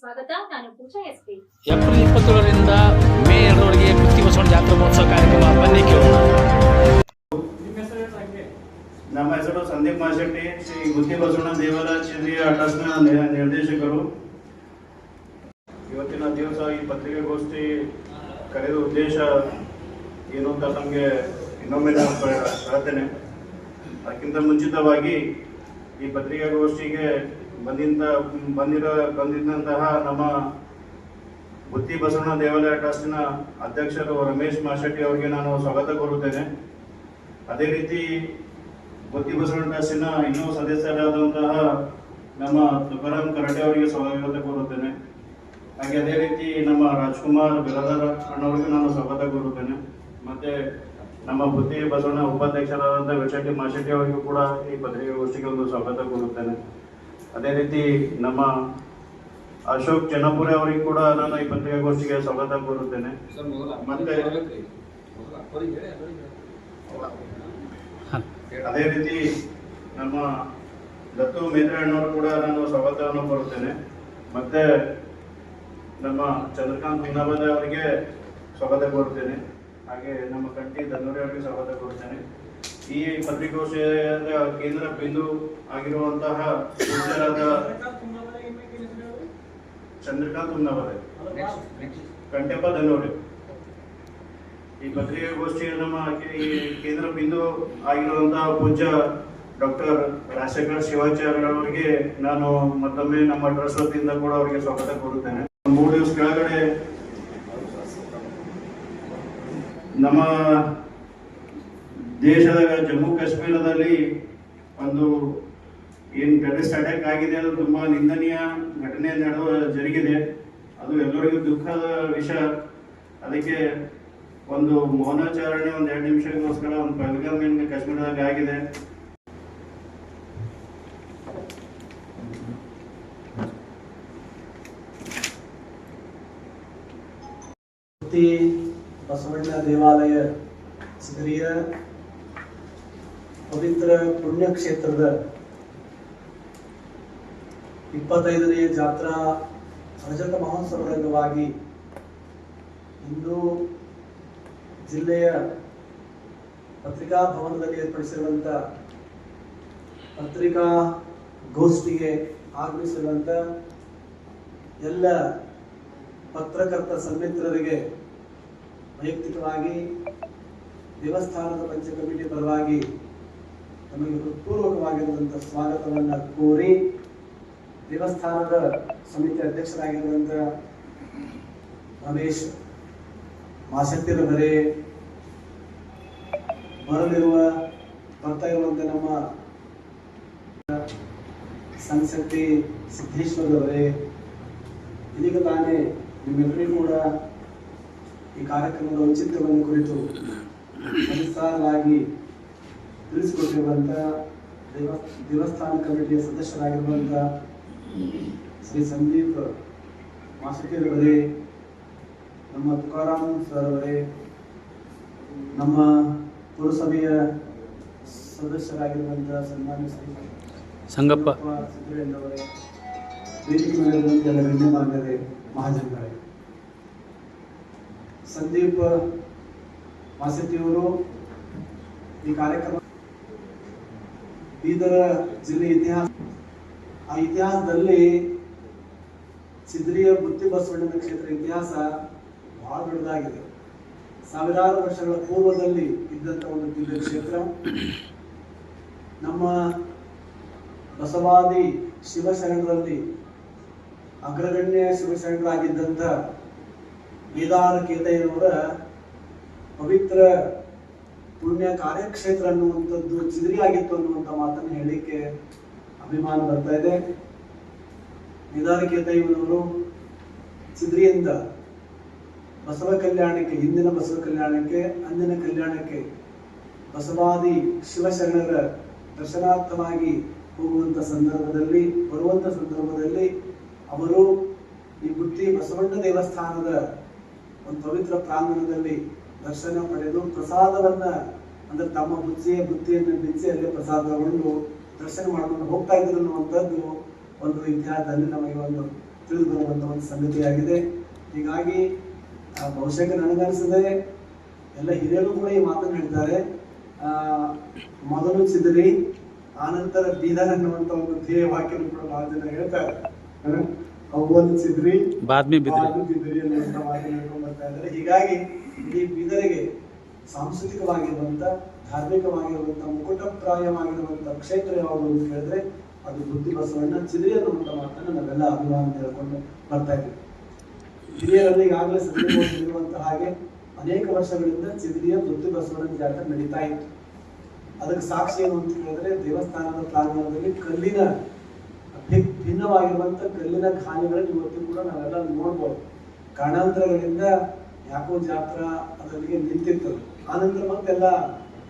ಸ್ವಾಗತ. ನಾನು Pooja SP April ಇಪ್ಪತ್ತೇಳರಿಂದ ಮೇ ಎರಡರವರೆಗೆ ಕುಸ್ತಿ ಬಸವಣ್ಣ ಜಾತ್ರಾ ಮಹೋತ್ಸವ ಕಾರ್ಯಕ್ರಮ ಬನ್ನಿ ಕೇಳೋಣ. ನಮ್ಮ ಹೆಸರು ಸಂದೀಪ್ ಮಾಶೆಟ್ಟಿ ಶ್ರೀ ಗುತ್ತಿ ಬಸವಣ್ಣ ದೇವಾಲಯ ಕೇಂದ್ರೀಯ ಟ್ರಸ್ಟ್ನ ನಿರ್ದೇಶಕರು. ಇವತ್ತಿನ ದಿವಸ ಈ ಪತ್ರಿಕಾಗೋಷ್ಠಿ ಕರೆದ ಉದ್ದೇಶ ಏನು ಅಂತ ನಮಗೆ ಇನ್ನೊಮ್ಮೆ ನಾನು ಹೇಳ್ತೇನೆ. ಅದಕ್ಕಿಂತ ಮುಂಚಿತವಾಗಿ ಈ ಪತ್ರಿಕಾಗೋಷ್ಠಿಗೆ ಬಂದಿಂದ, ಬಂದಿರೋ, ಬಂದಿದ್ದಂತಹ ನಮ್ಮ ಬುತ್ತಿ ಬಸವಣ್ಣ ದೇವಾಲಯ ಟ್ರಸ್ಟ್ನ ಅಧ್ಯಕ್ಷರು ರಮೇಶ್ ಮಾಶೆಟ್ಟಿ ಅವರಿಗೆ ನಾನು ಸ್ವಾಗತ ಕೋರುತ್ತೇನೆ. ಅದೇ ರೀತಿ ಬುತ್ತಿ ಬಸವಣ್ಣ ಟ್ರಸ್ಟಿನ ಇನ್ನೂ ಸದಸ್ಯರಾದಂತಹ ನಮ್ಮ ತುಕಾರಾಮ್ ಕರಟೆ ಅವರಿಗೆ ಸ್ವಾಗತ ಕೋರುತ್ತೇನೆ. ಹಾಗೆ ಅದೇ ರೀತಿ ನಮ್ಮ ರಾಜ್ಕುಮಾರ್ ಬಿರಾದರ್ ಅಣ್ಣವರಿಗೆ ನಾನು ಸ್ವಾಗತ ಕೋರುತ್ತೇನೆ. ಮತ್ತೆ ನಮ್ಮ ಬುದ್ಧಿ ಬಸವಣ್ಣ ಉಪಾಧ್ಯಕ್ಷರಾದಂತಹ ವಿಶೆಟ್ಟಿ ಮಾಶೆಟ್ಟಿ ಅವರಿಗೂ ಕೂಡ ಈ ಪತ್ರಿಕಾಗೋಷ್ಠಿಗೆ ಒಂದು ಸ್ವಾಗತ ಕೋರುತ್ತೇನೆ. ಅದೇ ರೀತಿ ನಮ್ಮ ಅಶೋಕ್ ಚೆನ್ನಪುರೆ ಅವರಿಗೆ ಕೂಡ ನಾನು ಈ ಪತ್ರಿಕಾಗೋಷ್ಠಿಗೆ ಸ್ವಾಗತ ಕೋರುತ್ತೇನೆ. ಮತ್ತೆ ಅದೇ ರೀತಿ ನಮ್ಮ ದತ್ತು ಮೇತ್ರಣ್ಣವರು ಕೂಡ ನಾನು ಸ್ವಾಗತವನ್ನು ಕೋರುತ್ತೇನೆ. ಮತ್ತೆ ನಮ್ಮ ಚಂದ್ರಕಾಂತ್ ಹುನ್ನಾಬಾದ ಅವರಿಗೆ ಸ್ವಾಗತ ಕೋರುತ್ತೇನೆ. ಹಾಗೆ ನಮ್ಮ ಕಂಠಿ ಧನ್ನೂರಿ ಅವರಿಗೆ ಸ್ವಾಗತ ಕೋರುತ್ತೇನೆ. ಈ ಪತ್ರಿಕಾಗೋಷ್ಠಿಯ ಕೇಂದ್ರ ಬಿಂದು ಆಗಿರುವಂತಹ ಚಂದ್ರಕಾಂತ್ ಕುಂದಾವರೆ. ಕಂಟೆಪ್ಪ ಧನ್ನೂರಿ ಈ ಪತ್ರಿಕಾಗೋಷ್ಠಿಯ ನಮ್ಮ ಕೇಂದ್ರ ಬಿಂದು ಆಗಿರುವಂತಹ ಪೂಜ್ಯ ಡಾಕ್ಟರ್ ರಾಜಶೇಖರ್ ಶಿವಾಚಾರ್ಯ ಅವರಿಗೆ ನಾನು ಮತ್ತೊಮ್ಮೆ ನಮ್ಮ ಟ್ರಸ್ಟ್ ವತಿಯಿಂದ ಕೂಡ ಅವರಿಗೆ ಸ್ವಾಗತ ಕೋರುತ್ತೇನೆ. ಮೂರು ದಿವಸ ಕೆಳಗಡೆ ನಮ್ಮ ದೇಶದ ಜಮ್ಮು ಕಾಶ್ಮೀರದಲ್ಲಿ ಒಂದು ಏನ್ ಟೆರರಿಸ್ಟ್ ಅಟ್ಯಾಕ್ ಆಗಿದೆ ಅದು ತುಂಬಾ ನಿಂದನೀಯ ಘಟನೆ ನಡೆದು ಜರುಗಿದೆ. ಅದು ಎಲ್ಲರಿಗೂ ದುಃಖದ ವಿಷಯ. ಅದಕ್ಕೆ ಒಂದು ಮೌನಾಚರಣೆ ಒಂದು ಎರಡು ನಿಮಿಷಕ್ಕೋಸ್ಕರ ಒಂದು ಪಹಲ್ಗಾಮ್ ಏನ್ ಕಾಶ್ಮೀರದಲ್ಲಿ ಆಗಿದೆ. ಬಸವಣ್ಣ ದೇವಾಲಯ ಸಿಗರಿಯ ಪವಿತ್ರ ಪುಣ್ಯಕ್ಷೇತ್ರದ ಇಪ್ಪತ್ತೈದನೆಯ ಜಾತ್ರಾ ರಜತ ಮಹೋತ್ಸವದ ಅಂಗವಾಗಿ ಇಂದು ಜಿಲ್ಲೆಯ ಪತ್ರಿಕಾ ಭವನದಲ್ಲಿ ಪತ್ರಿಕಾ ಗೋಷ್ಠಿಗೆ ಆಗಮಿಸಿರುವಂತ ಎಲ್ಲ ಪತ್ರಕರ್ತ ಸನ್ಮಿತ್ರರಿಗೆ ವೈಯಕ್ತಿಕವಾಗಿ ದೇವಸ್ಥಾನದ ಪಂಚಕಮಿಟಿ ಪರವಾಗಿ ನಮಗೆ ಹೃತ್ಪೂರ್ವಕವಾಗಿರುವಂತಹ ಸ್ವಾಗತವನ್ನು ಕೋರಿ ದೇವಸ್ಥಾನದ ಸಮಿತಿ ಅಧ್ಯಕ್ಷರಾಗಿರುವಂತ ರಮೇಶ್ ಮಾಸತ್ತಿರವರೇ ಬರಲಿರುವ ಬರ್ತಾ ಇರುವಂತ ನಮ್ಮ ಸಂಸತ್ತಿ ಸಿದ್ದೇಶ್ವರವರೇ ಇದೀಗ ತಾನೇ ನಿಮ್ಮೆಲ್ಲರಿಗೂ ಕೂಡ ಈ ಕಾರ್ಯಕ್ರಮದ ಔಚಿತ್ಯವನ್ನು ಕುರಿತು ಸವಿಸ್ತಾರವಾಗಿ ತಿಳಿಸಿಕೊಟ್ಟಿರುವಂಥ ದೇವ ದೇವಸ್ಥಾನ ಕಮಿಟಿಯ ಸದಸ್ಯರಾಗಿರುವಂಥ ಶ್ರೀ ಸಂದೀಪ್ ಮಾಸಕೇರವರೇ ನಮ್ಮ ತುಕಾರಾಮ್ ಸರ್ ಅವರೇ ನಮ್ಮ ಪುರಸಭೆಯ ಸದಸ್ಯರಾಗಿರುವಂಥ ಸನ್ಮಾನ್ಯ ಶ್ರೀ ಸಂಗಪ್ಪ. ಸಿದ್ದರಾಮಯ್ಯ ಅವರೇ ವೇದಿಕೆ ಮೇಲಿರುವಂಥ ಎಲ್ಲ ಗಣ್ಯಮಾನ್ಯರೇ ಮಹಾಜನಗಳೇ. ಸಂದೀಪ್ ಮಾಸತಿಯವರು ಈ ಕಾರ್ಯಕ್ರಮ ಬೀದರ ಜಿಲ್ಲೆ ಇತಿಹಾಸ ಆ ಇತಿಹಾಸದಲ್ಲಿ ಸಿದ್ರಿಯ ಬುತ್ತಿ ಬಸವಣ್ಣನ ಕ್ಷೇತ್ರ ಇತಿಹಾಸ ಬಹಳ ದೊಡ್ಡದಾಗಿದೆ. ಸಾವಿರಾರು ವರ್ಷಗಳ ಪೂರ್ವದಲ್ಲಿ ಇದ್ದಂತ ಒಂದು ಜಿಲ್ಲೆ ಕ್ಷೇತ್ರ. ನಮ್ಮ ಬಸವಾದಿ ಶಿವಶರಣರಲ್ಲಿ ಅಗ್ರಗಣ್ಯ ಶಿವಶರಣರಾಗಿದ್ದಂಥ ಬೇದಾರ ಕೇತಯ್ಯನವರ ಪವಿತ್ರ ಪುಣ್ಯ ಕಾರ್ಯಕ್ಷೇತ್ರ ಅನ್ನುವಂಥದ್ದು ಚಿದ್ರಿ ಆಗಿತ್ತು ಅನ್ನುವಂಥ ಮಾತನ್ನು ಹೇಳಲಿಕ್ಕೆ ಅಭಿಮಾನ ಬರ್ತಾ ಇದೆ. ನಿಧಾನಕ್ಕೆ ದೈವನವರು ಚಿದ್ರಿಯಿಂದ ಬಸವ ಕಲ್ಯಾಣಕ್ಕೆ, ಹಿಂದಿನ ಬಸವ ಕಲ್ಯಾಣಕ್ಕೆ, ಅಂದಿನ ಕಲ್ಯಾಣಕ್ಕೆ ಬಸವಾದಿ ಶಿವಶರಣರ ದರ್ಶನಾರ್ಥವಾಗಿ ಹೋಗುವಂತ ಸಂದರ್ಭದಲ್ಲಿ ಬರುವಂತ ಸಂದರ್ಭದಲ್ಲಿ ಅವರು ಈ ಬುತ್ತಿ ಬಸವಣ್ಣ ದೇವಸ್ಥಾನದ ಒಂದು ಪವಿತ್ರ ಪ್ರಾಂಗಣದಲ್ಲಿ ದರ್ಶನ ಪಡೆದು ಪ್ರಸಾದವನ್ನ ಅಂದ್ರೆ ತಮ್ಮ ಬುದ್ಧಿಯ ಬುದ್ಧಿಯನ್ನು ಬಿಚ್ಚಿ ಅಲ್ಲೇ ಪ್ರಸಾದ ತಗೊಂಡು ದರ್ಶನ ಮಾಡಿಕೊಂಡು ಹೋಗ್ತಾ ಇದ್ರು ಅನ್ನುವಂಥದ್ದು ಒಂದು ಇತಿಹಾಸದಲ್ಲಿ ನಮಗೆ ಒಂದು ತಿಳಿದು ಬರುವಂತಹ ಒಂದು ಸಂಗತಿಯಾಗಿದೆ. ಹೀಗಾಗಿ ಆ, ಬಹುಶಃ ನನಗನ್ಸದೆ ಎಲ್ಲ ಹಿರಿಯರು ಕೂಡ ಈ ಮಾತನ್ನು ಹೇಳ್ತಾರೆ. ಆ, ಮೊದಲು ಚಿದರಿ ಆನಂತರ ಬೀದರ್ ಅನ್ನುವಂಥ ಒಂದು ಧ್ಯೇಯ ವಾಕ್ಯವನ್ನು ಕೂಡ ಬಹಳ ಜನ ಹೇಳ್ತಾರೆ? ಅವ್ವಲು ಚಿದ್ರಿ ಬಾದ್ಮಿ ಬಿದ್ರಿ. ಅನ್ನುವಂಥ ಮಾತನ್ನು ಹೇಳ್ಕೊಂಡು ಬರ್ತಾ ಇದ್ದಾರೆ. ಹೀಗಾಗಿ ಈ ಬೀದರಿಗೆ ಸಾಂಸ್ಕೃತಿಕವಾಗಿರುವಂತ ಧಾರ್ಮಿಕವಾಗಿರುವಂತ ಮುಕುಟಪ್ರಾಯವಾಗಿರುವಂತ ಕ್ಷೇತ್ರ ಯಾವುದು ಅಂತ ಹೇಳಿದ್ರೆ ಅದು ಬುದ್ಧಿ ಬಸವಣ್ಣ ಚಿದ್ರಿ ಅನ್ನುವಂಥ ಮಾತನ್ನು ನಾವೆಲ್ಲ ಅಭಿಮಾನ ಹೇಳ್ಕೊಂಡು ಬರ್ತಾ ಇದ್ದೀವಿ. ಹಿರಿಯರಲ್ಲಿ ಈಗಾಗಲೇ ಸಂದರ್ಭವಾಗಿರುವಂತಹ ಹಾಗೆ ಅನೇಕ ವರ್ಷಗಳಿಂದ ಚಿದ್ರಿಯ ಬುದ್ಧಿ ಬಸವಣ್ಣನ ಜಾತ್ರೆ ನಡೀತಾ ಇತ್ತು. ಅದಕ್ಕೆ ಸಾಕ್ಷಿ ಏನು ಅಂತ ಹೇಳಿದ್ರೆ ದೇವಸ್ಥಾನದ ಪ್ರಾಂಗಣದಲ್ಲಿ ಕಲ್ಲಿನ ಭಿ- ಭಿನ್ನವಾಗಿರುವಂತ ಕಲ್ಲಿನ ಖಾನಿಗಳನ್ನು ಇವತ್ತು ಕೂಡ ನಾವೆಲ್ಲ ನೋಡ್ಬೋದು. ಕಾರಣಾಂತರಗಳಿಂದ ಯಾಕೋ ಜಾತ್ರಾ ಅದರಲ್ಲಿಗೆ ನಿಂತಿತ್ತು ಆನಂತರ ಮತ್ತೆಲ್ಲ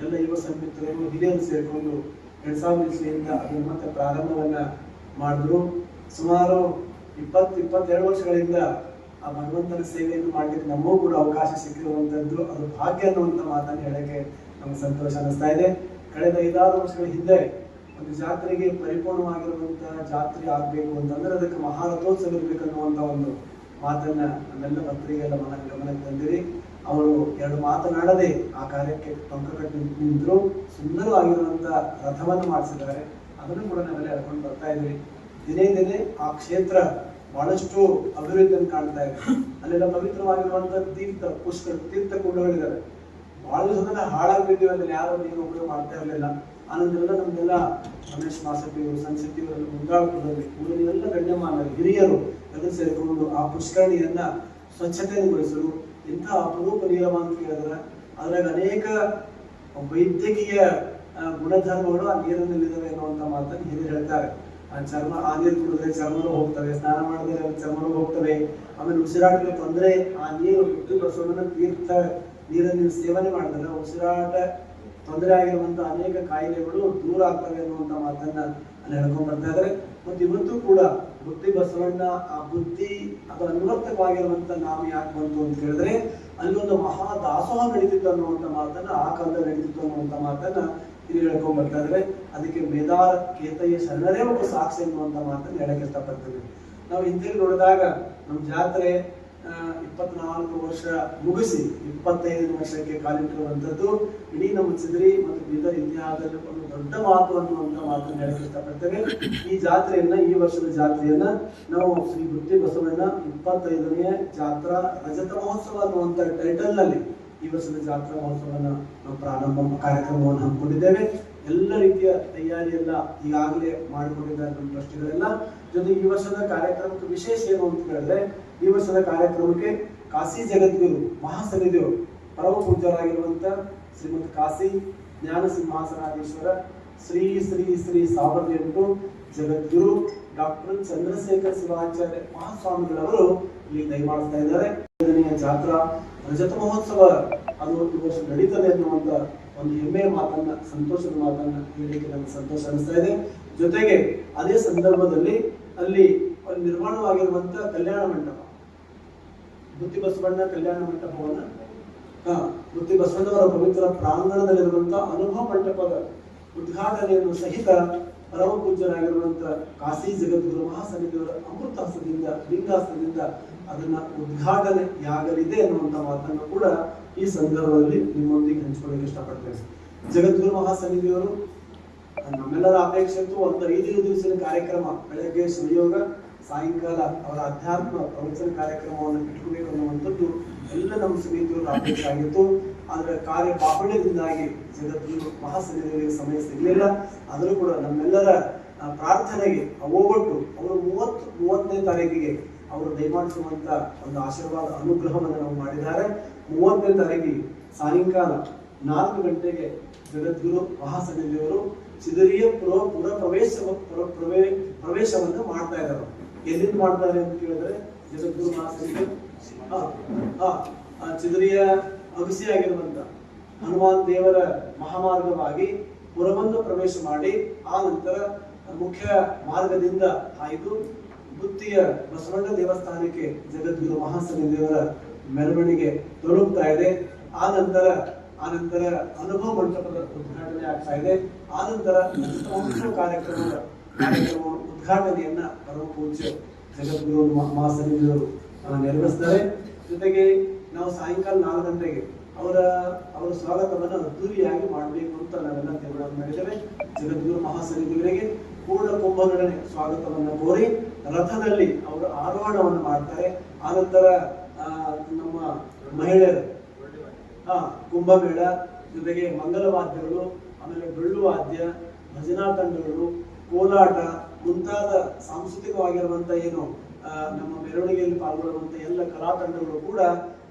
ಎಲ್ಲ ಯುವ ಸಂಯುಕ್ತರು ಹಿರಿಯರು ಸೇರಿಕೊಂಡು ಎರಡ್ ಸಾವಿರದ ಇಸ್ವಿಯಿಂದ ಅದನ್ನು ಮತ್ತೆ ಪ್ರಾರಂಭವನ್ನ ಮಾಡಿದ್ರು. ಸುಮಾರು ಇಪ್ಪತ್ತು, ಇಪ್ಪತ್ತೆರಡು ವರ್ಷಗಳಿಂದ ಆ ಭಗವಂತನ ಸೇವೆಯನ್ನು ಮಾಡಲಿಕ್ಕೆ ನಮಗೂ ಕೂಡ ಅವಕಾಶ ಸಿಕ್ಕಿರುವಂತದ್ದು, ಅದು ಭಾಗ್ಯ ಅನ್ನುವಂತ ಮಾತನ್ನು ಹೇಳಕ್ಕೆ ನಮ್ಗೆ ಸಂತೋಷ ಅನಿಸ್ತಾ ಇದೆ. ಕಳೆದ ಐದಾರು ವರ್ಷಗಳ ಹಿಂದೆ ಒಂದು ಜಾತ್ರೆಗೆ ಪರಿಪೂರ್ಣವಾಗಿರುವಂತಹ ಜಾತ್ರೆ ಆಗ್ಬೇಕು ಅಂತಂದ್ರೆ ಅದಕ್ಕೆ ಮಹಾರಥೋತ್ಸವ ಇರ್ಬೇಕನ್ನುವಂತ ಒಂದು ಮಾತನ್ನ ನಮ್ಮೆಲ್ಲ ಮನ ಗಮನಕ್ಕೆ ತಂದಿರಿ. ಅವರು ಎರಡು ಮಾತನಾಡದೆ ಆ ಕಾರ್ಯಕ್ಕೆ ಪಂಕ ಕಟ್ಟಿ ನಿಂತರು, ಸುಂದರವಾಗಿರುವಂತ ರಥವನ್ನು ಮಾಡಿಸಿದ್ದಾರೆ. ಅದನ್ನು ಕೂಡ ನಾವೆಲ್ಲ ಹೇಳ್ಕೊಂಡು ಬರ್ತಾ ಇದ್ವಿ ದಿನೇ ದಿನೇ ಆ ಕ್ಷೇತ್ರ ಬಹಳಷ್ಟು ಅಭಿವೃದ್ಧಿಯನ್ನು ಕಾಣ್ತಾ ಇದೆ. ಅಲ್ಲೆಲ್ಲ ಪವಿತ್ರವಾಗಿರುವಂತ ತೀರ್ಥ, ಪುಷ್ಕರ ತೀರ್ಥ ಕುಂಡಗಳಿದ್ದಾವೆ ಬಹಳ ದಿವಸದಿಂದ ಹಾಳಾಗ್ಬಿಟ್ಟಿವಿ ಅಲ್ಲಿ ಯಾರು ನೀರು ಉಪಯೋಗ ಮಾಡ್ತಾ ಇರಲಿಲ್ಲ. ಆನಂತರ ನಮ್ಗೆಲ್ಲ ರಮೇಶ್ ಮಾಸಟಿಯವರು ಸಂಸತಿಯವರೆಲ್ಲ ಮುಂದಾಗುತ್ತದೆ ಊರಿನೆಲ್ಲ ಗಣ್ಯಮಾನ ಹಿರಿಯರು ಎದುರು ಸೇರಿಕೊಂಡು ಆ ಪುಷ್ಕರಣಿಯನ್ನ ಸ್ವಚ್ಛತೆಗೊಳಿಸಲು ಇಂತಹ ಅಪರೂಪ ನೀರವ ಅಂತ ಹೇಳಿದ್ರೆ ಅದ್ರಾಗ ಅನೇಕ ವೈದ್ಯಕೀಯ ಗುಣಧರ್ಮಗಳು ಆ ನೀರಿನಲ್ಲಿದ್ದಾವೆ ಅನ್ನುವಂತ ಮಾತನ್ನು ಹಿರಿಯರು ಹೇಳ್ತಾರೆ. ಆ ಚರ್ಮ, ಆ ನೀರು ಕುಡಿದ್ರೆ ಚರ್ಮನೂ ಹೋಗ್ತವೆ, ಸ್ನಾನ ಮಾಡಿದ್ರೆ ಚರ್ಮನೂ ಹೋಗ್ತವೆ, ಆಮೇಲೆ ಉಸಿರಾಟಕ್ಕೆ ತೊಂದರೆ, ಆ ನೀರು ಬಿಟ್ಟು ಪ್ರಸವನ ತೀರ್ಥ ನೀರನ್ನು ನೀವು ಸೇವನೆ ಮಾಡಿದ್ರೆ ಉಸಿರಾಟ ತೊಂದರೆ ಆಗಿರುವಂಥ ಅನೇಕ ಕಾಯಿಲೆಗಳು ದೂರ ಆಗ್ತವೆ ಅನ್ನುವಂತ ಮಾತನ್ನ ಅಲ್ಲಿ ಹೇಳ್ಕೊಂಡ್ ಬರ್ತಾ ಇದ್ದಾರೆ ಮತ್ತೆ ಇವತ್ತು ಕೂಡ ಬುದ್ಧಿ ಬಸವಣ್ಣ, ಆ ಬುದ್ಧಿ ಅದು ಅನ್ವರ್ಥಕವಾಗಿರುವಂತ ನಾಮ ಯಾಕೆ ಬಂತು ಅಂತ ಹೇಳಿದ್ರೆ ಅಲ್ಲಿ ಒಂದು ಮಹಾ ದಾಸೋಹ ನಡೀತಿತ್ತು ಅನ್ನುವಂತ ಮಾತನ್ನ, ಆ ಕಾಲದಲ್ಲಿ ನಡೀತಿತ್ತು ಅನ್ನುವಂತ ಮಾತನ್ನ ಇಲ್ಲಿ ಹೇಳ್ಕೊಂಡ್ ಬರ್ತಾ ಇದ್ದಾರೆ ಅದಕ್ಕೆ ಮೇದಾರ ಕೇತಯ್ಯ ಶರಣರೇ ಒಬ್ಬ ಸಾಕ್ಷಿ ಅನ್ನುವಂತ ಮಾತನ್ನ ಹೇಳಕ್ ಇಷ್ಟಪಡ್ತೇವೆ ನಾವು ಹಿಂದಿರುಗಿ ನೋಡಿದಾಗ ನಮ್ಮ ಜಾತ್ರೆ ಇಪ್ಪತ್ನಾಲ್ಕು ವರ್ಷ ಮುಗಿಸಿ, ಇಪ್ಪತ್ತೈದು ವರ್ಷಕ್ಕೆ ಕಾಲಿಟ್ಟಿರುವಂಥದ್ದು, ಇಡೀ ನಮ್ಮ ಚಿದ್ರಿ ಮತ್ತು ಬೀದರ್ ಇತಿಹಾಸದಲ್ಲಿ ಒಂದು ದೊಡ್ಡ ಮಾತು ಅನ್ನುವಂತ ಮಾತನ್ನು ಹೇಳಕ್ಕೆ ಇಷ್ಟಪಡ್ತೇವೆ ಈ ಜಾತ್ರೆಯನ್ನ, ಈ ವರ್ಷದ ಜಾತ್ರೆಯನ್ನ, ನಾವು ಶ್ರೀ ಬುದ್ಧಿ ಬಸವಣ್ಣ ಇಪ್ಪತ್ತೈದನೇ ಜಾತ್ರಾ ರಜತ ಮಹೋತ್ಸವ ಅನ್ನುವಂಥ ಟೈಟಲ್ನಲ್ಲಿ ಈ ವರ್ಷದ ಜಾತ್ರಾ ಮಹೋತ್ಸವನ ನಾವು ಪ್ರಾರಂಭ ಕಾರ್ಯಕ್ರಮವನ್ನು ಹಮ್ಮಿಕೊಂಡಿದ್ದೇವೆ. ಎಲ್ಲ ರೀತಿಯ ತಯಾರಿಯೆಲ್ಲ ಈಗಾಗಲೇ ಮಾಡಿಕೊಂಡಿದ್ದಾರೆ ನಮ್ಮ ಟ್ರಸ್ಟಿಗಳೆಲ್ಲ. ಜೊತೆಗೆ ಈ ವರ್ಷದ ಕಾರ್ಯಕ್ರಮಕ್ಕೆ ವಿಶೇಷ ಏನು ಅಂತ ಹೇಳಿದ್ರೆ ಈ ವರ್ಷದ ಕಾರ್ಯಕ್ರಮಕ್ಕೆ ಕಾಶಿ ಜಗದ್ಗುರು ಮಹಾಸನ್ನಿಧಿಯವರು ಪರಮ ಪೂಜ್ಯರಾಗಿರುವಂತ ಶ್ರೀಮಂತ ಕಾಶಿ ಜ್ಞಾನ ಸಿಂಹಾಸನಾಧೀಶ್ವರ ಶ್ರೀ ಶ್ರೀ ಶ್ರೀ ಸಾವಿರದ ಎಂಟು ಜಗದ್ಗುರು ಡಾಕ್ಟರ್ ಚಂದ್ರಶೇಖರ್ ಶಿವಾಚಾರ್ಯ ಮಹಾಸ್ವಾಮಿಗಳವರು ಇಲ್ಲಿ ದಯಮಾಡಿಸ್ತಾ ಇದ್ದಾರೆ. ಜಾತ್ರಾ ರಜತ ಮಹೋತ್ಸವ ಅದು ಈ ವರ್ಷ ನಡೀತದೆ ಅನ್ನುವಂತ ಒಂದು ಹೆಮ್ಮೆಯ ಮಾತನ್ನ, ಸಂತೋಷದ ಮಾತನ್ನ ಹೇಳಿಕೆ ನಮ್ಗೆ ಸಂತೋಷ ಅನಿಸ್ತಾ ಇದೆ. ಜೊತೆಗೆ ಅದೇ ಸಂದರ್ಭದಲ್ಲಿ ಅಲ್ಲಿ ನಿರ್ಮಾಣವಾಗಿರುವಂತ ಕಲ್ಯಾಣ ಮಂಟಪ ಬುದ್ಧಿ ಬಸವಣ್ಣ ಕಲ್ಯಾಣ ಮಂಟಪವನ್ನ? ಹಾ, ಬುದ್ಧಿ ಬಸವಣ್ಣವರ ಪವಿತ್ರ ಪ್ರಾಂಗಣದಲ್ಲಿರುವಂತಹ ಅನುಭವ ಮಂಟಪದ ಉದ್ಘಾಟನೆಯನ್ನು ಸಹಿತ ಪರಮ ಪೂಜ್ಯರಾಗಿರುವಂತಹ ಕಾಶಿ ಜಗದ್ಗುರು ಮಹಾಸಮಿತಿಯವರ ಅಮೃತಾಸ್ತ್ರದಿಂದ ಲಿಂಗಾಸದಿಂದ ಅದನ್ನ ಉದ್ಘಾಟನೆಯಾಗಲಿದೆ ಅನ್ನುವಂತ ಮಾತನ್ನು ಕೂಡ ಈ ಸಂದರ್ಭದಲ್ಲಿ ನಿಮ್ಮೊಂದಿಗೆ ಹಂಚಿಕೊಳ್ಳಕ್ಕೆ ಇಷ್ಟಪಡ್ತೇನೆ. ಜಗದ್ಗುರು ಮಹಾಸಮಿತಿಯವರು ನಮ್ಮೆಲ್ಲರ ಅಪೇಕ್ಷೆ ಒಂದು ಐದು ದಿವಸದ ಕಾರ್ಯಕ್ರಮ, ಬೆಳಗ್ಗೆ ಸುಯೋಗ ಸಾಯಂಕಾಲ ಅವರ ಅಧ್ಯಾತ್ಮ ಪ್ರವಚನ ಕಾರ್ಯಕ್ರಮವನ್ನು ಇಟ್ಕೋಬೇಕು ಅನ್ನುವಂಥದ್ದು ಎಲ್ಲ ನಮ್ಮ ಸ್ನೇಹಿತರ ಅಪೇಕ್ಷೆ ಆಗಿತ್ತು ಆದ್ರೆ ಕಾರ್ಯ ಬಾಹುಳ್ಯದಿಂದಾಗಿ ಜಗತ್ತು ಮಹಾಸನ್ನಿಧಿಗಳಿಗೆ ಸಮಯ ಸಿಗಲಿಲ್ಲ. ಆದರೂ ಕೂಡ ನಮ್ಮೆಲ್ಲರ ಪ್ರಾರ್ಥನೆಗೆ ಹೋಗೊಟ್ಟು ಅವರು ಮೂವತ್ತು, ಮೂವತ್ತನೇ ತಾರೀಕಿಗೆ ಅವರು ದಯಮಾಡಿಸುವಂತ ಒಂದು ಆಶೀರ್ವಾದ, ಅನುಗ್ರಹವನ್ನು ನಾವು ಮಾಡಿದ್ದಾರೆ. ಮೂವತ್ತನೇ ತಾರೀಕಿಗೆ ಸಾಯಂಕಾಲ ನಾಲ್ಕು ಗಂಟೆಗೆ ಜಗದ್ಗುರು ಮಹಾಸನ್ನಿಧಿಯವರು ಚಿದರಿಯ ಪುರ ಪುರ ಪ್ರವೇಶ, ಪುರ ಪ್ರವೇ, ಪ್ರವೇಶವನ್ನು ಮಾಡ್ತಾ ಇದ್ದಾರೆ. ಎಲ್ಲಿಂದ ಮಾಡ್ತಾರೆ ಅಂತ ಕೇಳಿದ್ರೆ, ಜಗದ್ಗುರು ಹಾ ಆ ಚಿದರಿಯ ಅಗಸಿಯಾಗಿರುವಂತ ಹನುಮಾನ್ ದೇವರ ಮಹಾಮಾರ್ಗವಾಗಿ ಪುರವನ್ನು ಪ್ರವೇಶ ಮಾಡಿ, ಆ ನಂತರ ಮುಖ್ಯ ಮಾರ್ಗದಿಂದ ಆಯಿತು ಬುತ್ತಿಯ ಬಸವಣ್ಣ ದೇವಸ್ಥಾನಕ್ಕೆ ಜಗದ್ಗುರು ಮಹಾಸನ್ನಿಧಿಯವರ ಮೆರವಣಿಗೆ ತಲುಪ್ತಾ ಇದೆ. ಆ ನಂತರ ಆ ನಂತರ ಅನುಭವ ಮಂಟಪದ ಉದ್ಘಾಟನೆ ಆಗ್ತಾ ಇದೆ. ಆ ನಂತರ ಕಾರ್ಯಕ್ರಮದ ಉದ್ಘಾಟನೆಯನ್ನ ಪರಮ ಪೂಜ್ಯ ಜಗದ್ಗುರು ಮಹಾ- ಮಹಾಸನ್ನಿಧಿಯವರು ನೆರವೇರಿಸ್ತಾರೆ ಜೊತೆಗೆ ನಾವು ಸಾಯಂಕಾಲ ನಾಲ್ಕು ಗಂಟೆಗೆ ಅವರ ಅವರ ಸ್ವಾಗತವನ್ನು ಅದ್ದೂರಿಯಾಗಿ ಮಾಡಬೇಕು ಅಂತ ನಾವೆಲ್ಲ ತೀರ್ಮಾನ ಮಾಡಿದ್ದೇವೆ. ಜಗದ್ಗುರು ಮಹಾಸನ್ನಿಧಿಗಳಿಗೆ ಪೂರ್ಣ ಕುಂಭಗಳನೆ ಸ್ವಾಗತವನ್ನು ಕೋರಿ ರಥದಲ್ಲಿ ಅವರು ಆರೋಹಣವನ್ನು ಮಾಡ್ತಾರೆ. ಆನಂತರ ನಮ್ಮ ಮಹಿಳೆಯರು ಹಾ ಕುಂಭಮೇಳ, ಜೊತೆಗೆ ಮಂಗಲವಾದ್ಯಗಳು, ಆಮೇಲೆ ಡೊಳ್ಳು ವಾದ್ಯ ಭಜನಾ ತಂಡಗಳು, ಕೋಲಾಟ ಮುಂತಾದ ಸಾಂಸ್ಕೃತಿಕವಾಗಿರುವಂಥ ಏನು ನಮ್ಮ ಮೆರವಣಿಗೆಯಲ್ಲಿ ಪಾಲ್ಗೊಳ್ಳುವಂಥ ಎಲ್ಲ ಕಲಾ ತಂಡಗಳು ಕೂಡ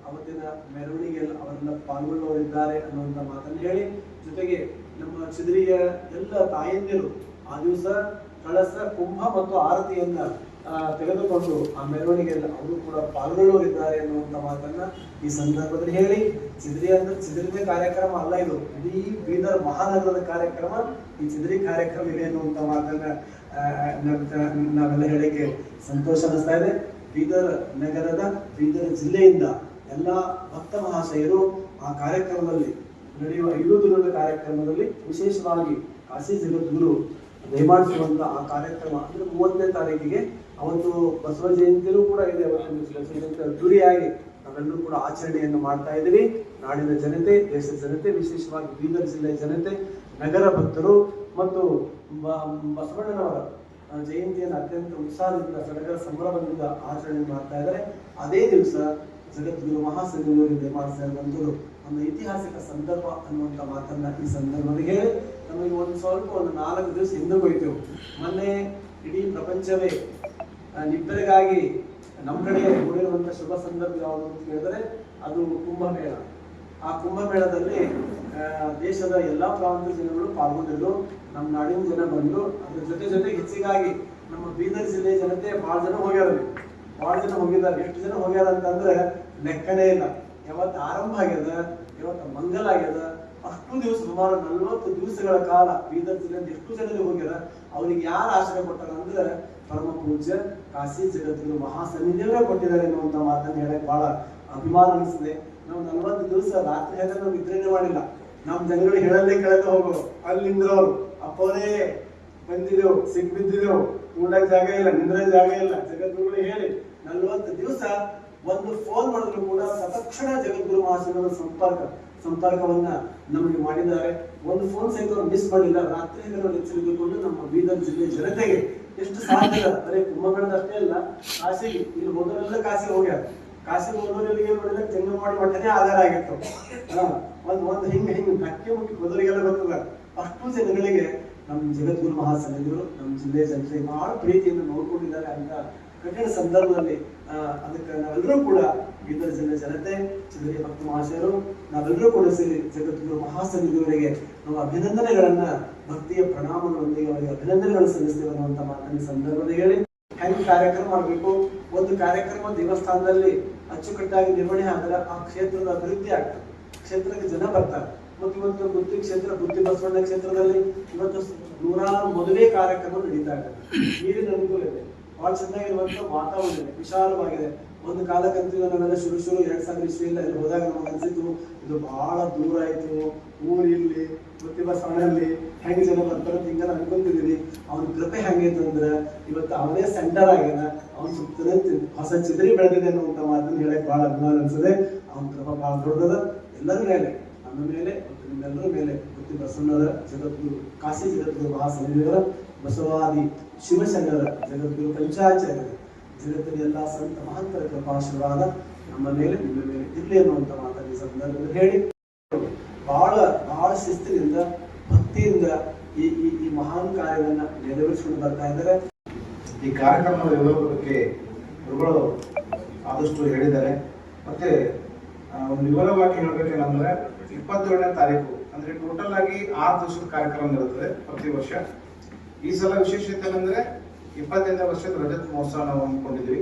ಅವತ್ತಿನ ಮೆರವಣಿಗೆಯಲ್ಲಿ ಅವರೆಲ್ಲ ಪಾಲ್ಗೊಳ್ಳುವರಿದ್ದಾರೆ ಅನ್ನುವಂತ ಮಾತನ್ನು ಹೇಳಿ, ಜೊತೆಗೆ ನಮ್ಮ ಚಿದ್ರಿಯ ಎಲ್ಲ ತಾಯಂದಿರು ಆ ದಿವಸ ಕಳಸ, ಕುಂಭ ಮತ್ತು ಆರತಿಯನ್ನ ತೆಗೆದುಕೊಂಡು ಆ ಮೆರವಣಿಗೆಯಲ್ಲಿ ಅವರು ಕೂಡ ಪಾಲ್ಗೊಳ್ಳುವರಿದ್ದಾರೆ ಅನ್ನುವಂಥ ಮಾತನ್ನ ಈ ಸಂದರ್ಭದಲ್ಲಿ ಹೇಳಿ, ಚಿದ್ರಿ ಅಂದ್ರೆ ಚಿದ್ರಿದ ಕಾರ್ಯಕ್ರಮ ಅಲ್ಲ ಇದು, ಇಡೀ ಬೀದರ್ ಮಹಾನಗರದ ಕಾರ್ಯಕ್ರಮ, ಈ ಚಿದ್ರಿ ಕಾರ್ಯಕ್ರಮ ಇದೆ ಅನ್ನುವಂಥ ಮಾತನ್ನ ನಾವೆಲ್ಲ ಹೇಳಕ್ಕೆ ಸಂತೋಷ ಅನಿಸ್ತಾ ಇದೆ. ಬೀದರ್ ನಗರದ, ಬೀದರ್ ಜಿಲ್ಲೆಯಿಂದ ಎಲ್ಲ ಭಕ್ತ ಮಹಾಶಯರು ಆ ಕಾರ್ಯಕ್ರಮದಲ್ಲಿ ನಡೆಯುವ ದಿನದ ಕಾರ್ಯಕ್ರಮದಲ್ಲಿ ವಿಶೇಷವಾಗಿ ಕಾಶಿ ಜಗದ್ಗುರು ದಯಮಾಡಿಸುವಂತ ಆ ಕಾರ್ಯಕ್ರಮ ಅಂದ್ರೆ ಮೂವತ್ತನೇ ತಾರೀಕಿಗೆ ಅವತ್ತು ಬಸವ ಜಯಂತಿಯೂ ಕೂಡ ಇದೆ. ಬಸವ ಅದ್ದೂರಿಯಾಗಿ ನಾವೆಲ್ಲರೂ ಕೂಡ ಆಚರಣೆಯನ್ನು ಮಾಡ್ತಾ ಇದ್ದೀವಿ. ನಾಡಿನ ಜನತೆ, ದೇಶದ ಜನತೆ, ವಿಶೇಷವಾಗಿ ಬೀದರ್ ಜಿಲ್ಲೆಯ ಜನತೆ, ನಗರ ಭಕ್ತರು ಮತ್ತು ಬಸವಣ್ಣನವರ ಜಯಂತಿಯನ್ನು ಅತ್ಯಂತ ಉತ್ಸಾಹದಿಂದ ಸಡಗರ ಸಂಭ್ರಮದಿಂದ ಆಚರಣೆ ಮಾಡ್ತಾ ಇದ್ದಾರೆ. ಅದೇ ದಿವಸ ಜಗದ್ಗುರು ಮಾಡ್ತಾ ಇರುವಂಥದ್ದು ಒಂದು ಐತಿಹಾಸಿಕ ಸಂದರ್ಭ ಅನ್ನುವಂಥ ಮಾತನ್ನ ಈ ಸಂದರ್ಭದಲ್ಲಿ ಹೇಳಿ ನಮಗೆ ಒಂದು ಸ್ವಲ್ಪ ಒಂದು ನಾಲ್ಕು ದಿವಸ ಹಿಂದೆ ಹೋಯ್ತೇವೆ ಮೊನ್ನೆ ಇಡೀ ಪ್ರಪಂಚವೇ ನಿಬ್ಬರಿಗಾಗಿ ನಮ್ಮ ಕಡೆ ಕೂಡಿರುವಂತ ಶುಭ ಸಂದರ್ಭ ಯಾವುದು ಅಂತ ಹೇಳಿದ್ರೆ ಅದು ಕುಂಭಮೇಳ. ಆ ಕುಂಭಮೇಳದಲ್ಲಿ ದೇಶದ ಎಲ್ಲಾ ಪ್ರಾಂತ ಜನಗಳು ಪಾಲ್ಗೊಂಡಿದ್ರು ನಮ್ಮ ನಾಡಿನ ಜನ ಬಂದ್ರು ಅದ್ರ ಜೊತೆ ಜೊತೆಗೆ ಹೆಚ್ಚಿಗಾಗಿ ನಮ್ಮ ಬೀದರ್ ಜಿಲ್ಲೆಯ ಜನತೆ ಬಹಳ ಜನ ಹೋಗ್ಯಾರ. ಬಹಳ ಜನ ಹೋಗಿದ್ದಾರೆ. ಎಷ್ಟು ಜನ ಹೋಗ್ಯಾರ ಅಂತಂದ್ರೆ ಲೆಕ್ಕನೇ ಇಲ್ಲ. ಯಾವತ್ತು ಆರಂಭ ಆಗ್ಯದ, ಯಾವತ್ತ ಮಂಗಲ ಆಗ್ಯದ, ಅಷ್ಟು ದಿವಸ ಸುಮಾರು ನಲ್ವತ್ತು ದಿವಸಗಳ ಕಾಲ ಬೀದರ್ ಜಿಲ್ಲೆಯಿಂದ ಎಷ್ಟು ಜನರಿಗೆ ಹೋಗ್ಯಾರ, ಅವ್ರಿಗೆ ಯಾರು ಆಶ್ರಯ ಕೊಟ್ಟಾರ ಅಂದ್ರೆ ಪರಮ ಪೂಜ್ಯ ಕಾಶಿ ಮಹಾ ಮಹಾಸನ್ನಿಧಿಯವರೇ ಕೊಟ್ಟಿದ್ದಾರೆ ಅನ್ನುವಂತ ಮಾತನ್ನು ಹೇಳಕ್ ಬಹಳ ಅಭಿಮಾನ ಅನಿಸಿದೆ ನಾವು ನಲ್ವತ್ತು ದಿವಸ ರಾತ್ರಿ ಹೇಳಿದ್ರೆ ನಾವು ವಿತರಣೆ ಮಾಡಿಲ್ಲ. ನಮ್ ಜನಗಳು ಹೇಳಲ್ಲೇ ಕಳೆದು ಹೋಗೋ. ಅಲ್ಲಿಂದ್ರವ್ರು ಅಪ್ಪವರೇ ಬಿದ್ದಿದೆವು. ಕೂಡಕ್ ಜಾಗ ಇಲ್ಲ ನಿಂದ್ರೆ ಜಾಗ ಇಲ್ಲ. ಜಗದ್ಗುರುಗಳು ಹೇಳಿ, ನಲ್ವತ್ತು ದಿವಸ ಒಂದು ಫೋನ್ ಮಾಡಿದ್ರು ಕೂಡ ಸತಕ್ಷಣ ಜಗದ್ಗುರು ಮಹಾಶಯರ ಸಂಪರ್ಕ, ಸಂಪರ್ಕವನ್ನ ನಮಗೆ ಮಾಡಿದ್ದಾರೆ. ಒಂದು ಫೋನ್ ಸಹಿತ ಅವ್ರು ಮಿಸ್ ಮಾಡಿಲ್ಲ. ರಾತ್ರಿ ಎಚ್ಚರಿಕೆಗೊಂಡು ನಮ್ಮ ಬೀದರ್ ಜಿಲ್ಲೆ ಜನತೆಗೆ ಎಷ್ಟು ಸಾಧ್ಯ ಬರೀ ಕುಂಭಗಣದಷ್ಟೇ ಅಲ್ಲ, ಕಾಶಿಗೆ. ಇಲ್ಲಿ ಹೋದವರೆಲ್ಲ ಕಾಶಿಗೆ ಹೋಗ್ಯಾರ. ಕಾಶಿಗೆ ಮೊದಲಿಗೆ ಏನ್ ತೆಂಗು ಮಾಡಿ ಮಟ್ಟನೇ ಆಧಾರ ಆಗಿತ್ತು. ಒಂದ್ ಒಂದ್ ಹಿಂಗ ಹಿಂಗ ಧಕ್ಕೆ ಮುಟ್ಟಿ ಮೊದಲಿಗೆಲ್ಲ ಗೊತ್ತದ? ಅಷ್ಟು ಜನಗಳಿಗೆ ನಮ್ಮ ಜಗದ್ಗುರು ಮಹಾಸನ್ನಿಧಿಗಳು ನಮ್ಮ ಜಿಲ್ಲೆ ಜನತೆ ಬಹಳ ಪ್ರೀತಿಯನ್ನು ನೋಡ್ಕೊಂಡಿದ್ದಾರೆ ಅಂತ ಕಠಿಣ ಸಂದರ್ಭದಲ್ಲಿ ಅದಕ್ಕೆ ನಾವೆಲ್ಲರೂ ಕೂಡ ಬೀದರ್ ಜಿಲ್ಲೆ ಜನತೆ ಚಿಲ್ಲರೆ ಭಕ್ತ ಮಹಾಶಯರು, ನಾವೆಲ್ಲರೂ ಕೂಡ ಸೇರಿ ಜಗದ್ಗುರು ಮಹಾಸನ್ನಿಧಿಯವರಿಗೆ ನಾವು ಅಭಿನಂದನೆಗಳನ್ನ, ಭಕ್ತಿಯ ಪ್ರಣಾಮಗಳೊಂದಿಗೆ ಅವರಿಗೆ ಅಭಿನಂದನೆಗಳು ಸಲ್ಲಿಸ್ತೇವೆ ಅನ್ನುವಂತ ಮಾತನ್ನ ಸಂದರ್ಭದಲ್ಲಿ ಹೆಂಗ್ ಕಾರ್ಯಕ್ರಮ ಮಾಡಬೇಕು? ಒಂದು ಕಾರ್ಯಕ್ರಮ ದೇವಸ್ಥಾನದಲ್ಲಿ ಅಚ್ಚುಕಟ್ಟಾಗಿ ನಿರ್ವಹಣೆ ಆದ್ರೆ ಆ ಕ್ಷೇತ್ರದ ಅಭಿವೃದ್ಧಿ ಆಗ್ತದೆ. ಕ್ಷೇತ್ರಕ್ಕೆ ಜನ ಬರ್ತಾರೆ. ಮತ್ತು ಇವತ್ತು ಬುದ್ಧಿ ಕ್ಷೇತ್ರ ಬುದ್ಧಿ ಬಸವಣ್ಣ ಕ್ಷೇತ್ರದಲ್ಲಿ ಇವತ್ತು ನೂರಾರು ಮದುವೆ ಕಾರ್ಯಕ್ರಮ ನಡೀತಾ ಇದೆ. ನೀರಿನ ಅನುಕೂಲ ಇದೆ ಬಹಳ ಚೆನ್ನಾಗಿರುವಂತಹ ವಾತಾವರಣ ಇದೆ. ವಿಶಾಲವಾಗಿದೆ. ಒಂದು ಕಾಲಕ್ಕಂತೂ ನಾವೆಲ್ಲ ಶುರು ಶುರು ಎರಡ್ ಸಾವಿರ ಇಸ್ವಿಯಿಂದ ಇಲ್ಲಿ ಹೋದಾಗ ನಮ್ಗೆ ಅನ್ಸಿತ್ತು, ಇದು ಬಹಳ ದೂರ ಆಯ್ತು ಊರಿಲ್ಲಿ ಇಲ್ಲಿ ಸಣ್ಣಲ್ಲಿ ಹೆಂಗೆ ಜನ ಬರ್ತಾರೆ ಹಿಂಗೆಲ್ಲ ಅನ್ಕೊಂತಿದೀವಿ ಅವ್ನ ಕೃಪೆ ಹೆಂಗೈತಂದ್ರೆ ಇವತ್ತು ಅವನೇ ಸೆಂಟರ್ ಆಗ್ಯಾನ ಅವ್ನ ಸುತ್ತಲೇ ಹೊಸ ಚಿದ್ರಿ ಬೆಳೆದಿದೆ ಅನ್ನುವಂತ ಮಾತನ್ನ ಹೇಳಕ್ ಬಹಳ ಅಭಿಮಾನ ಅನ್ಸದೆ ಅವ್ನ ಕೃಪೆ ಬಹಳ ದೊಡ್ಡದ. ಎಲ್ಲರ ಮೇಲೆ, ನಮ್ಮ ಮೇಲೆ ಮತ್ತು ನಿಮ್ಮೆಲ್ಲರ ಮೇಲೆ ಪ್ರತಿ ಬಸವಣ್ಣರ ಜಗದ್ಗುರು, ಕಾಶಿ ಜಗದ್ಗುರು ಮಹಾಸನ್ನಿಧಿಗಳ ಬಸವಾದಿ ಶಿವಶಂಗರ ಜಗದ್ಗುರು ಪಂಚಾಚಾರ್ಯರ. ಜಗತ್ತಿನ ಎಲ್ಲ ಸಂತ ಮಹಂತರ ಕೃಪಾಶೀರ್ವಾದ ನಮ್ಮ ಮೇಲೆ, ನಿಮ್ಮ ಮೇಲೆ ಇರ್ಲಿ ಅನ್ನುವಂತ ಮಾತಾಡಿ ಈ ಸಂದರ್ಭದಲ್ಲಿ ಹೇಳಿ. ಬಹಳ ಬಹಳ ಶಿಸ್ತಿನಿಂದ, ಭಕ್ತಿಯಿಂದ ಈ ಈ ಈ ಮಹಾನ್ ಕಾರ್ಯವನ್ನ ನೆರವೇರಿಸಿಕೊಂಡು ಬರ್ತಾ ಇದ್ದಾರೆ. ಈ ಕಾರ್ಯಕ್ರಮದ ವಿವರಕ್ಕೆ ಗುರುಗಳು ಆದಷ್ಟು ಹೇಳಿದ್ದಾರೆ. ಮತ್ತೆ ಒಂದು ವಿವರವಾಗಿ ಹೇಳ್ಬೇಕೇನಂದ್ರೆ, ಇಪ್ಪತ್ತೇಳನೇ ತಾರೀಕು, ಅಂದ್ರೆ ಟೋಟಲ್ ಆಗಿ ಆರು ದಿವಸದ ಕಾರ್ಯಕ್ರಮ ಇರುತ್ತದೆ ಪ್ರತಿ ವರ್ಷ. ಈ ಸಲ ವಿಶೇಷತೆ ಏನಂದ್ರೆ ಇಪ್ಪತ್ತೈದನೇ ವರ್ಷದ ರಜತ್ ಮಹೋತ್ಸವ ನಾವು ಹಮ್ಮಿಕೊಂಡಿದ್ವಿ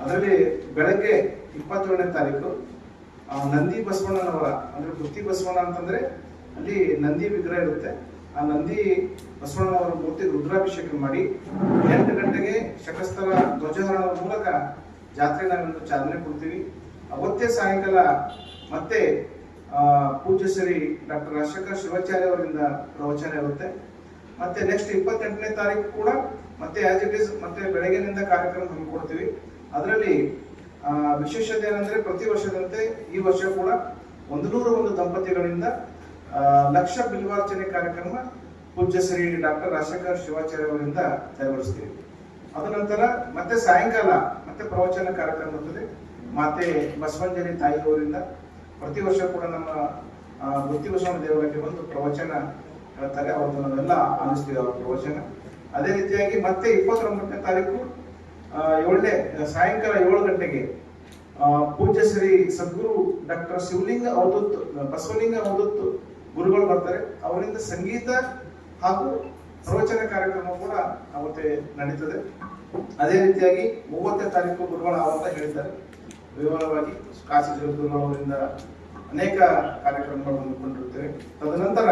ಅದರಲ್ಲಿ ಬೆಳಗ್ಗೆ ಇಪ್ಪತ್ತೇಳನೇ ತಾರೀಕು ನಂದಿ ಬಸವಣ್ಣನವರ ಅಂದ್ರೆ ವೃತ್ತಿ ಬಸವಣ್ಣ ಅಂತಂದ್ರೆ ಅಲ್ಲಿ ನಂದಿ ವಿಗ್ರಹ ಇರುತ್ತೆ. ಆ ನಂದಿ ಬಸವಣ್ಣನವರ ಮೂರ್ತಿ ರುದ್ರಾಭಿಷೇಕ ಮಾಡಿ ಎಂಟು ಗಂಟೆಗೆ ಶಕಸ್ತರ ಧ್ವಜಾರೋಹಣದ ಮೂಲಕ ಜಾತ್ರೆ ನಾವೆಂದು ಚಾಲನೆ ಕೊಡ್ತೀವಿ. ಅವತ್ತೇ ಸಾಯಂಕಾಲ ಮತ್ತೆ ಆ, ಪೂಜ್ಯ ಶ್ರೀ ಡಾಕ್ಟರ್ ಅಶೋಕ ಶಿವಾಚಾರ್ಯ ಅವರಿಂದ ಪ್ರವಚನ ಇರುತ್ತೆ. ಮತ್ತೆ ನೆಕ್ಸ್ಟ್ ಇಪ್ಪತ್ತೆಂಟನೇ ತಾರೀಕು ಕೂಡ ಮತ್ತೆ ಆಸ್ ಇಟ್ ಇಸ್ ಮತ್ತೆ ಬೆಳಗಿನಿಂದ ಕಾರ್ಯಕ್ರಮ ಹಮ್ಮಿಕೊಡ್ತೀವಿ. ಅದರಲ್ಲಿ ವಿಶೇಷತೆ ಏನಂದ್ರೆ ಪ್ರತಿ ವರ್ಷದಂತೆ ಈ ವರ್ಷ ಕೂಡ ಒಂದು ನೂರ ಒಂದು ದಂಪತಿಗಳಿಂದ ಲಕ್ಷ ಬಿಲ್ವಾರ್ಚನೆ ಕಾರ್ಯಕ್ರಮ ಪೂಜ್ಯ ಶ್ರೀ ಡಾಕ್ಟರ್ ರಾಜಶೇಖರ್ ಶಿವಾಚಾರ್ಯ ಅವರಿಂದ ನೆರವೇರಿಸ್ತೀವಿ ಅದ ನಂತರ ಮತ್ತೆ ಸಾಯಂಕಾಲ ಮತ್ತೆ ಪ್ರವಚನ ಕಾರ್ಯಕ್ರಮ ಇರ್ತದೆ. ಮಾತೆ ಬಸವಂಜನಿ ತಾಯಿ ಅವರಿಂದ ಪ್ರತಿ ವರ್ಷ ಕೂಡ ನಮ್ಮ ವೃತ್ತಿ ಬಸವಣ್ಣ ದೇವಾಲಯಕ್ಕೆ ಬಂದು ಪ್ರವಚನ ಹೇಳ್ತಾರೆ. ಅವರದ್ದು ನಾವೆಲ್ಲ ಆಲಿಸ್ತೀವಿ ಅವ್ರ ಪ್ರವಚನ. ಅದೇ ರೀತಿಯಾಗಿ ಮತ್ತೆ ಇಪ್ಪತ್ತೊಂಬತ್ತನೇ ತಾರೀಕು ಏಳನೇ, ಸಾಯಂಕಾಲ ಏಳು ಗಂಟೆಗೆ ಪೂಜ್ಯ ಶ್ರೀ ಸದ್ಗುರು ಡಾಕ್ಟರ್ ಶಿವಲಿಂಗ ಅವಧೂತ್, ಬಸವಲಿಂಗ ಅವಧೂತ್ ಗುರುಗಳು ಬರ್ತಾರೆ. ಅವರಿಂದ ಸಂಗೀತ ಹಾಗೂ ಪ್ರವಚನ ಕಾರ್ಯಕ್ರಮ ಕೂಡ ಅವತ್ತೆ ನಡೀತದೆ. ಅದೇ ರೀತಿಯಾಗಿ ಮೂವತ್ತನೇ ತಾರೀಕು ಗುರುಗಳ ಅವತ್ತ ಹೇಳಿದ್ದಾರೆ. ವಿವರವಾಗಿ ಕಾಶಿ ಅವರಿಂದ ಅನೇಕ ಕಾರ್ಯಕ್ರಮಗಳು ಹಮ್ಮಿಕೊಂಡಿರುತ್ತೇವೆ ತದನಂತರ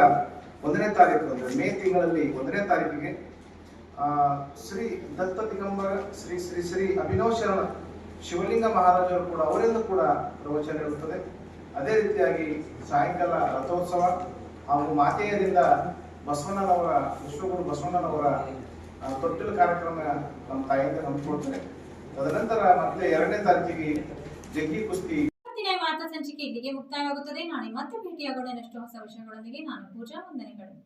ಒಂದನೇ ತಾರೀಕು ಅಂದ್ರೆ ಮೇ ತಿಂಗಳಲ್ಲಿ ಒಂದನೇ ತಾರೀಕಿಗೆ ಶ್ರೀ ದತ್ತ ದಿಗಂಬರ, ಶ್ರೀ ಶ್ರೀ ಶ್ರೀ ಅಭಿನವ ಶರಣ, ಶಿವಲಿಂಗ ಮಹಾರಾಜರು ಕೂಡ ಅವರಿಂದ ಕೂಡ ಪ್ರವಚನ ಇರುತ್ತದೆ. ಅದೇ ರೀತಿಯಾಗಿ ಸಾಯಂಕಾಲ ರಥೋತ್ಸವ, ಹಾಗೂ ಮಾತೆಯರಿಂದ ಬಸವಣ್ಣನವರ, ವಿಶ್ವಗುರು ಬಸವಣ್ಣನವರ ತೊಟ್ಟಿಲು ಕಾರ್ಯಕ್ರಮ ನಮ್ಮ ತಾಯಿಯಿಂದ ಹಮ್ಮಿಕೊಳ್ತಾರೆ ತದನಂತರ ಮತ್ತೆ ಎರಡನೇ ತಾರೀಕಿಗೆ ಜಗ್ಗಿ ಕುಸ್ತಿ. ವಾರ್ತಾ ಸಂಚಿಕೆ ಇಲ್ಲಿಗೆ ಮುಕ್ತಾಯವಾಗುತ್ತದೆ. ನಾಳೆ ಮತ್ತೆ ಭೇಟಿಯಾಗೋಣ. ಇನ್ನಷ್ಟು ಹೊಸ ವಿಷಯಗಳೊಂದಿಗೆ ನಾನು ಪೂಜಾ ವಂದನೆಗಳು.